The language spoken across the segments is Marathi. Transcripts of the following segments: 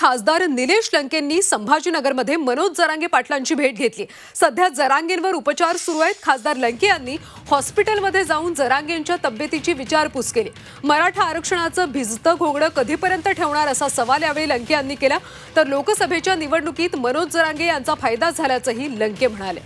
खासदार निलेश लंकेंनी संभाजीनगरमध्ये मनोज जरांगे पाटलांची भेट घेतली. सध्या जरांगेंवर उपचार सुरू आहेत. खासदार लंके यांनी हॉस्पिटलमध्ये जाऊन जरांगेंच्या तब्येतीची विचारपूस केली. मराठा आरक्षणाचं भिजतं घोगडं कधीपर्यंत ठेवणार असा सवाल यावेळी लंके यांनी केला. तर लोकसभेच्या निवडणुकीत मनोज जरांगे यांचा फायदा झाल्याचंही लंके म्हणाले.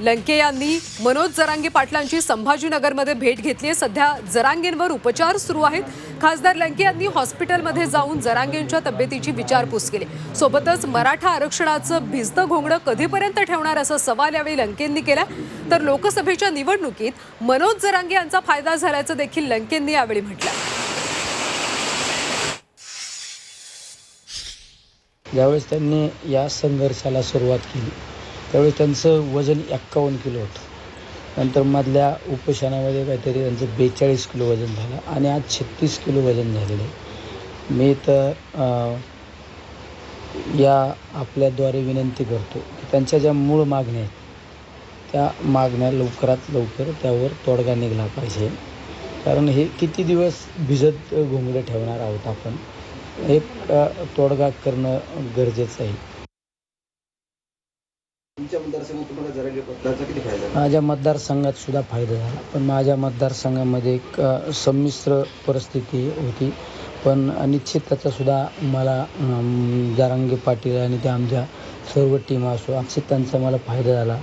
लंके यांनी मनोज जरांगे पाटलांची संभाजीनगरमध्ये भेट घेतली आहे. सध्या जरांगेंवर उपचार सुरू आहेत. खासदार लंके यांनी हॉस्पिटलमध्ये जाऊन जरांगेंच्या तब्येतीची विचारपूस केली. सोबतच मराठा आरक्षणाचं भिजतं घोंगडं कधीपर्यंत ठेवणार असा सवाल यावेळी लंकेंनी केला. तर लोकसभेच्या निवडणुकीत मनोज जरांगे यांचा फायदा झाल्याचं देखील लंकेंनी यावेळी म्हटलं. ज्यावेळेस त्यांनी या संघर्षाला सुरुवात केली त्यावेळेस त्यांचं वजन एक्कावन्न किलो होतं. नंतर मधल्या उपोषणामध्ये काहीतरी त्यांचं बेचाळीस किलो वजन झालं आणि आज छत्तीस किलो वजन झालेलं आहे. मी तर या आपल्याद्वारे विनंती करतो की त्यांच्या ज्या मूळ मागण्या आहेत त्या मागण्या लवकरात लवकर त्यावर तोडगा निघाला पाहिजे. कारण हे किती दिवस भिजत घोंगडे ठेवणार आहोत आपण हे तोडगा करणं गरजेचं आहे. तुमच्या मतदारसंघात तुम्हाला जरांगे किती फायदा झाला? माझ्या मतदारसंघात सुद्धा फायदा झाला. पण माझ्या मतदारसंघामध्ये एक अ, संमिश्र परिस्थिती होती. पण निश्चित त्याचा सुद्धा मला अम, जारांगे पाटील आणि त्या आमच्या सर्व टीम असो निश्चित त्यांचा मला फायदा झाला.